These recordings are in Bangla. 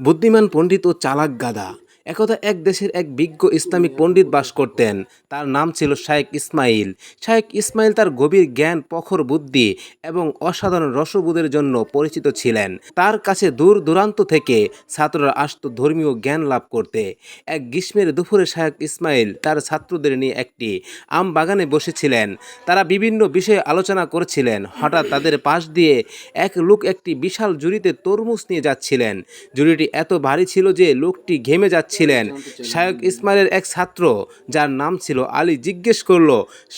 বুদ্ধিমান পণ্ডিত ও চালাক গাদা। একদা এক দেশের এক বিজ্ঞ ইসলামিক পণ্ডিত বাস করতেন। তার নাম ছিল শায়েক ইসমাইল। শায়েক ইসমাইল তার গভীর জ্ঞান প্রখর বুদ্ধি এবং অসাধারণ রসবোধের জন্য পরিচিত ছিলেন। তার কাছে দূর দূরান্ত থেকে ছাত্ররা আসত ধর্মীয় জ্ঞান লাভ করতে। এক গ্রীষ্মের দুপুরে শায়েক ইসমাইল তার ছাত্রদের নিয়ে একটি আম বাগানে বসেছিলেন। তারা বিভিন্ন বিষয়ে আলোচনা করছিলেন। হঠাৎ তাদের পাশ দিয়ে এক লোক একটি বিশাল জুড়িতে তরমুজ নিয়ে যাচ্ছিলেন। জুড়িটি এত ভারী ছিল যে লোকটি ঘেমে যাচ্ছিলেন শায়ক ইসমাইলের এক ছাত্র, যার নাম ছিল আলী, জিজ্ঞেস করল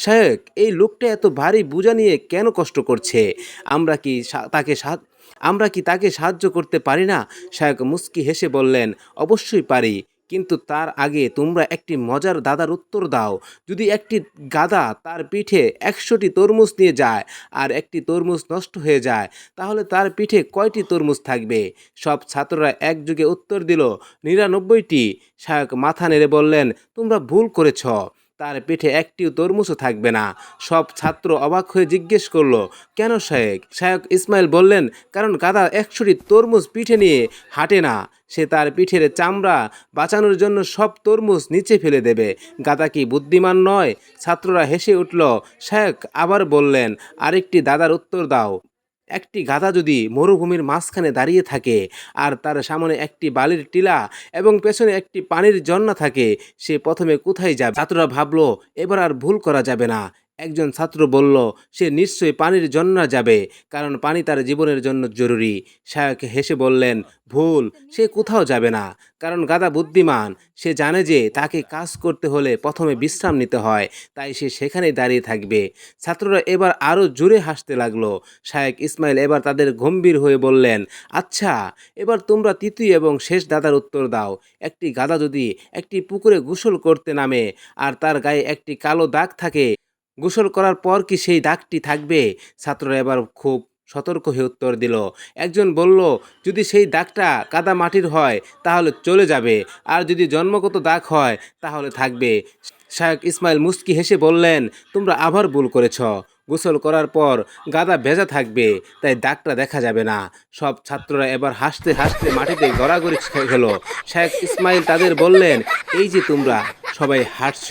শায়ক এই লোকটা এত ভারী বোঝা নিয়ে কেন কষ্ট করছে? আমরা কি তাকে আমরা কি তাকে সাহায্য করতে পারি না? শায়ক মুস্কি হেসে বললেন, অবশ্যই পারি। কিন্তু তার আগে তোমরা একটি মজার দাদার উত্তর দাও। যদি একটি গাদা তার পিঠে একশোটি তরমুজ নিয়ে যায় আর একটি তরমুজ নষ্ট হয়ে যায়, তাহলে তার পিঠে কয়টি তরমুজ থাকবে? সব ছাত্ররা একযোগে উত্তর দিল, নিরানব্বইটি। শায়ক মাথা নেড়ে বললেন, তোমরা ভুল করেছ। তার পিঠে একটিও তরমুজও থাকবে না। সব ছাত্র অবাক হয়ে জিজ্ঞেস করল, কেন শায়েক? শায়ক ইসমাইল বললেন, কারণ গাদা একশোটি তরমুজ পিঠে নিয়ে হাঁটে না। সে তার পিঠের চামড়া বাঁচানোর জন্য সব তরমুজ নিচে ফেলে দেবে। গাদা কি বুদ্ধিমান নয়? ছাত্ররা হেসে উঠল, শায়ক, আবার বললেন, আরেকটি দাদার উত্তর দাও। একটি গাধা যদি মরুভূমির মাঝখানে দাঁড়িয়ে থাকে আর তার সামনে একটি বালির টিলা এবং পেছনে একটি পানির ঝর্ণা থাকে, সে প্রথমে কোথায় যাবে? ছাত্ররা ভাবলো, এবার আর ভুল করা যাবে না। একজন ছাত্র বলল, সে নিশ্চয়ই পানির জন্না যাবে, কারণ পানি তার জীবনের জন্য জরুরি। শায়ক হেসে বললেন, ভুল, সে কোথাও যাবে না, কারণ গাদা বুদ্ধিমান। সে জানে যে তাকে কাজ করতে হলে প্রথমে বিশ্রাম নিতে হয়, তাই সে সেখানেই দাঁড়িয়ে থাকবে। ছাত্ররা এবার আরও জোরে হাসতে লাগল। শায়েক ইসমাইল এবার তাদের গম্ভীর হয়ে বললেন আচ্ছা এবার তোমরা তৃতীয় এবং শেষ দাদার উত্তর দাও। একটি গাদা যদি একটি পুকুরে গোসল করতে নামে, আর তার গায়ে একটি কালো দাগ থাকে গোসল করার পর কি সেই দাগটি থাকবে? ছাত্ররা এবার খুব সতর্ক হয়ে উত্তর দিল, একজন বলল, যদি সেই দাগটা কাদা মাটির হয়, তাহলে চলে যাবে, আর যদি জন্মগত দাগ হয়, তাহলে থাকবে। শায়ক ইসমাইল মুস্কি হেসে বললেন, তোমরা আবার ভুল করেছ। গোসল করার পর গাদা ভেজা থাকবে, তাই দাগটা দেখা যাবে না। সব ছাত্ররা এবার হাসতে হাসতে মাটিতে গড়াগড়ি খেল। শায়ক ইসমাইল তাদের বললেন, এই যে তোমরা সবাই হাঁটছ।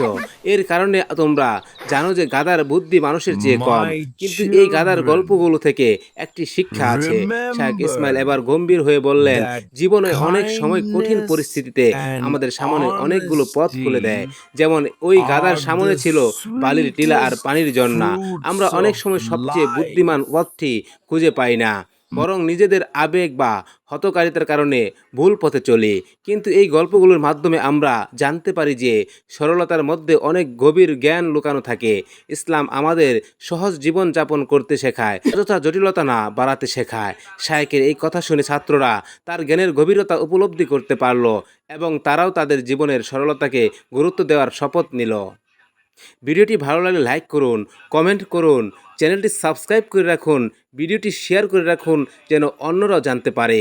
এর কারণে তোমরা জানো যে গাদার বুদ্ধি মানুষের চেয়ে কম। কিন্তু এই গাদার গল্পগুলো থেকে একটি শিক্ষা আছে। শায়ক ইসমাইল এবার গম্ভীর হয়ে বললেন জীবনে অনেক সময় কঠিন পরিস্থিতিতে আমাদের সামনে অনেকগুলো পথ খুলে দেয়। যেমন ওই গাদার সামনে ছিল বালির টিলা আর পানির জন্না। আমরা অনেক সময় সবচেয়ে বুদ্ধিমান পথটি খুঁজে পাই না। বরং নিজেদের আবেগ বা হতকারিতার কারণে ভুল পথে চলি। কিন্তু এই গল্পগুলোর মাধ্যমে আমরা জানতে পারি যে সরলতার মধ্যে অনেক গভীর জ্ঞান লুকানো থাকে। ইসলাম আমাদের সহজ জীবন যাপন করতে শেখায় অযথা জটিলতা না বাড়াতে শেখায়। শায়কের এই কথা শুনে ছাত্ররা তার জ্ঞানের গভীরতা উপলব্ধি করতে পারল এবং তারাও তাদের জীবনের সরলতাকে গুরুত্ব দেওয়ার শপথ নিল। ভিডিওটি ভালো লাগলে লাইক করুন, কমেন্ট করুন, চ্যানেলটি সাবস্ক্রাইব করে রাখুন, ভিডিওটি শেয়ার করে রাখুন যেন অন্যরাও জানতে পারে।